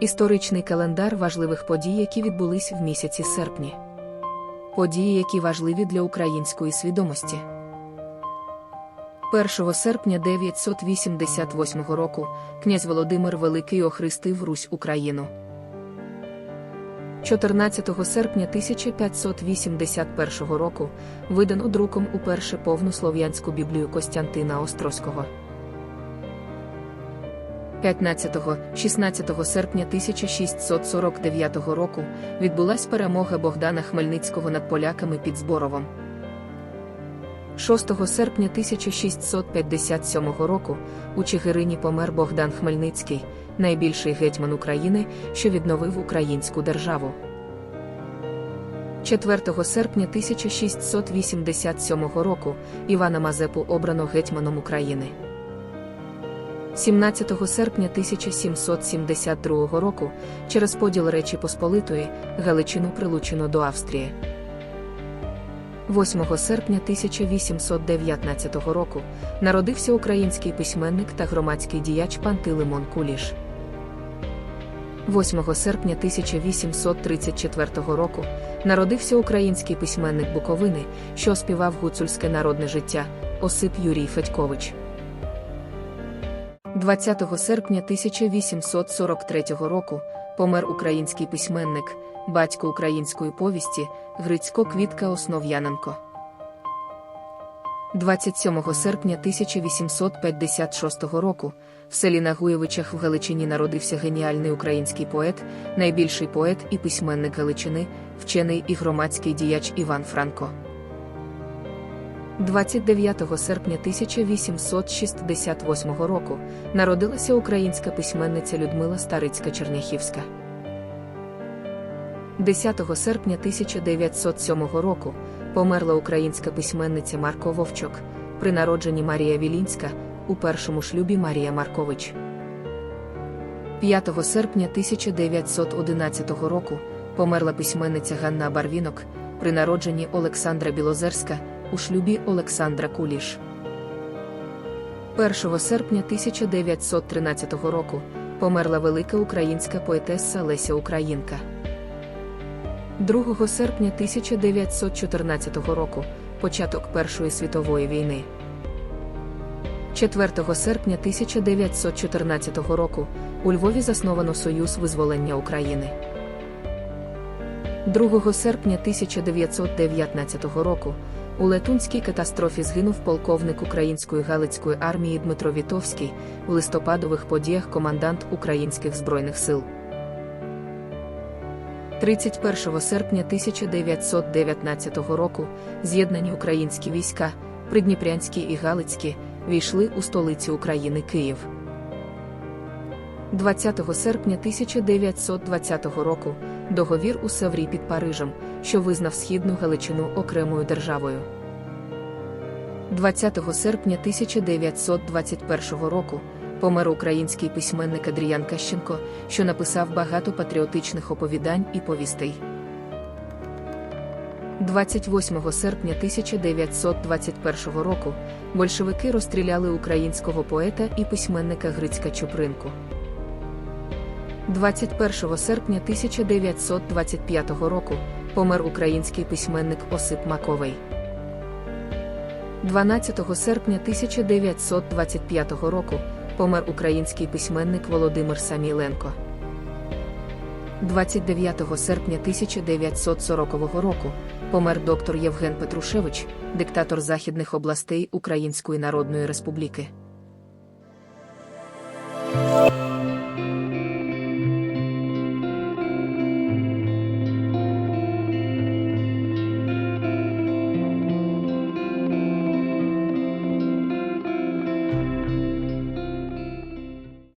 Історичний календар важливих подій, які відбулись в місяці серпні. Події, які важливі для української свідомості. 1 серпня 988 року князь Володимир Великий охрестив Русь Україну. 14 серпня 1581 року видано друком уперше повну слов'янську біблію Костянтина Острозького. 15-16 серпня 1649 року відбулась перемога Богдана Хмельницького над поляками під Зборовом. 6 серпня 1657 року у Чигирині помер Богдан Хмельницький, найбільший гетьман України, що відновив українську державу. 4 серпня 1687 року Івана Мазепу обрано гетьманом України. 17 серпня 1772 року через поділ Речі Посполитої Галичину прилучено до Австрії. 8 серпня 1819 року народився український письменник та громадський діяч Пантелеймон Куліш. 8 серпня 1834 року народився український письменник Буковини, що оспівав гуцульське народне життя Осип Юрій Федькович. 20 серпня 1843 року помер український письменник, батько української повісті Грицько Квітка Основ'яненко. 27 серпня 1856 року в селі Нагуєвичах в Галичині народився геніальний український поет, найбільший поет і письменник Галичини, вчений і громадський діяч Іван Франко. 29 серпня 1868 року народилася українська письменниця Людмила Старицька Черняхівська. 10 серпня 1907 року померла українська письменниця Марко Вовчок, при народженні Марія Вілінська, у першому шлюбі Марія Маркович. 5 серпня 1911 року померла письменниця Ганна Барвінок, при народженні Олександра Білозерська у шлюбі Олександра Куліш. 1 серпня 1913 року померла велика українська поетеса Леся Українка. 2 серпня 1914 року початок Першої світової війни. 4 серпня 1914 року у Львові засновано Союз визволення України. 2 серпня 1919 року у Летунській катастрофі згинув полковник української Галицької армії Дмитро Вітовський, в листопадових подіях командант Українських збройних сил. 31 серпня 1919 року з'єднані українські війська, Придніпрянські і Галицькі, війшли у столицю України Київ. 20 серпня 1920 року договір у Севрі під Парижем, що визнав Східну Галичину окремою державою. 20 серпня 1921 року помер український письменник Адріян Кащенко, що написав багато патріотичних оповідань і повістей. 28 серпня 1921 року большевики розстріляли українського поета і письменника Грицька Чупринку. 21 серпня 1925 року помер український письменник Осип Маковий. 12 серпня 1925 року помер український письменник Володимир Саміленко. 29 серпня 1940 року помер доктор Євген Петрушевич, диктатор західних областей Української Народної Республіки.